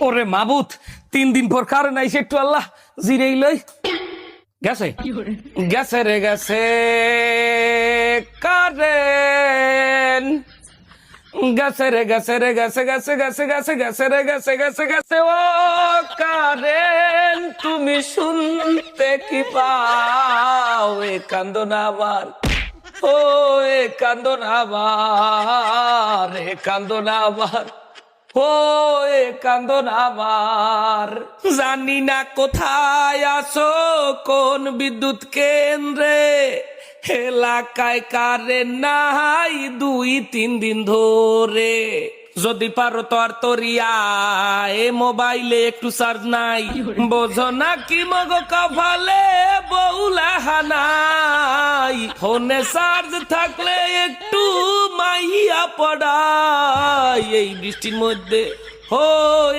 ওরে মাবুত তিন দিন পর কারণ আইসে একটু আল্লাহ জিরেই লই। গেছে? গেছে রে গেছে। কারেন। গেছে রে গেছে রে গেছে গেছে গেছে গেছে গেছে রে গেছে গেছে গেছে ও কারেন। তুমি শুনতে কি পাও? এ কান্দন আবার ও এ কান্দন আবার এ কান্দন আবার ও কান্দন আবার জানি না কোথায় আসো কোন বিদ্যুৎ কেন্দ্রে। এলাকায় কারেন্ট নাই দুই, তিন দিন ধরে। যদি পারো তো আর তোরিয়া এ মোবাইলে একটু চার্জ নাই। বোঝো না কি মগ কপালে বউলা হানাই ফোনে চার্জ থাকলে একটু পড়াই এই বৃষ্টির মধ্যে ও